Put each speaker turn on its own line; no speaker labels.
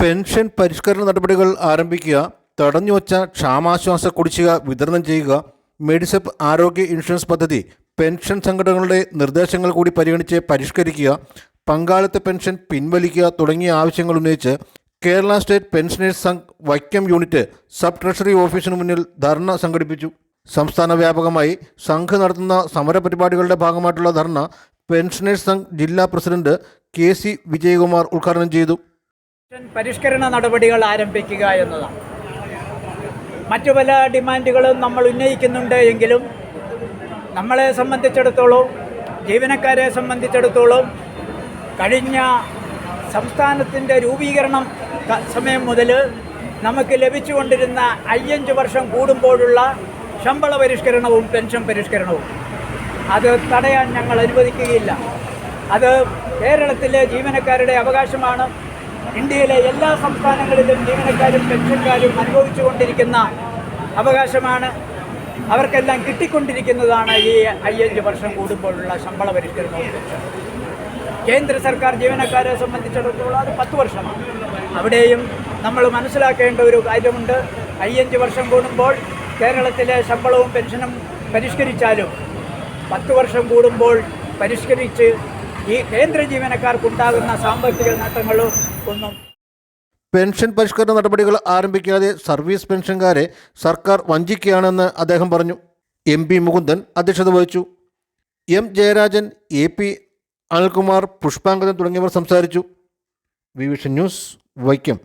Pension പരിഷ്കരണ നടപടികൾ ആരംഭിക്കുക തടഞ്ഞുവച്ച ക്ഷാമാശ്വാസ കുടിശ്ശിക വിതരണം ചെയ്യുക മെഡിസെപ്പ് ആരോഗ്യ ഇൻഷുറൻസ് പദ്ധതി പെൻഷൻ സംഘടനകളുടെ നിർദ്ദേശങ്ങൾ കൂടി പരിഗണിച്ച് പരിഷ്കരിക്കുക പങ്കാളിത്ത പെൻഷൻ പിൻവലിക്കുക തുടങ്ങിയ ആവശ്യങ്ങൾ ഉന്നയിച്ച് Kerala state pensioners Sangh Vaikom unit sub treasury ഓഫീസിന് മുന്നിൽ ധർണ സംഘടിപ്പിച്ചു. സംസ്ഥാന വ്യാപകമായി സംഘ് നടത്തുന്ന സമരപരിപാടികളുടെ ഭാഗമായിട്ടുള്ള ധർണ പെൻഷനേഴ്സ് സംഘ് ജില്ലാ പ്രസിഡന്റ് കെ സി വിജയകുമാർ ഉദ്ഘാടനം ചെയ്തു.
പരിഷ്കരണ നടപടികൾ ആരംഭിക്കുക എന്നതാണ്. മറ്റു പല ഡിമാൻഡുകളും നമ്മൾ ഉന്നയിക്കുന്നുണ്ട് എങ്കിലും നമ്മളെ സംബന്ധിച്ചിടത്തോളം ജീവനക്കാരെ സംബന്ധിച്ചിടത്തോളം കഴിഞ്ഞ സംസ്ഥാനത്തിന്റെ രൂപീകരണം സമയം മുതൽ നമുക്ക് ലഭിച്ചുകൊണ്ടിരുന്ന അയ്യഞ്ച് വർഷം കൂടുമ്പോഴുള്ള ശമ്പള പരിഷ്കരണവും പെൻഷൻ പരിഷ്കരണവും. അത് തടയാൻ ഞങ്ങൾ അനുവദിക്കുകയില്ല. അത് കേരളത്തിലെ ജീവനക്കാരുടെ അവകാശമാണ്. ഇന്ത്യയിലെ എല്ലാ സംസ്ഥാനങ്ങളിലും ജീവനക്കാരും പെൻഷൻകാരും അനുഭവിച്ചുകൊണ്ടിരിക്കുന്ന അവകാശമാണ്. അവർക്കെല്ലാം കിട്ടിക്കൊണ്ടിരിക്കുന്നതാണ് ഈ അയ്യഞ്ച് വർഷം കൂടുമ്പോഴുള്ള ശമ്പള പരിഷ്കരണം കേന്ദ്ര സർക്കാർ ജീവനക്കാരെ സംബന്ധിച്ചിടത്തോളം അത് പത്ത് വർഷമാണ്. അവിടെയും നമ്മൾ മനസ്സിലാക്കേണ്ട ഒരു കാര്യമുണ്ട്. അയ്യഞ്ച് വർഷം കൂടുമ്പോൾ കേരളത്തിലെ ശമ്പളവും പെൻഷനും പരിഷ്കരിച്ചാലും പത്ത് വർഷം കൂടുമ്പോൾ പരിഷ്കരിച്ച് ഈ കേന്ദ്ര ജീവനക്കാർക്കുണ്ടാകുന്ന സാമ്പത്തിക നേട്ടങ്ങളും ഒന്നും
പെൻഷൻ പരിഷ്കരണ നടപടികൾ ആരംഭിക്കാതെ സർവീസ് പെൻഷൻകാരെ സർക്കാർ വഞ്ചിക്കുകയാണെന്ന് അദ്ദേഹം പറഞ്ഞു. എം പി മുകുന്ദൻ അധ്യക്ഷത വഹിച്ചു. M Jayarajan A P Anilkumar Pushpangadan തുടങ്ങിയവർ സംസാരിച്ചു. വിവിഷൻ ന്യൂസ് വൈക്കം.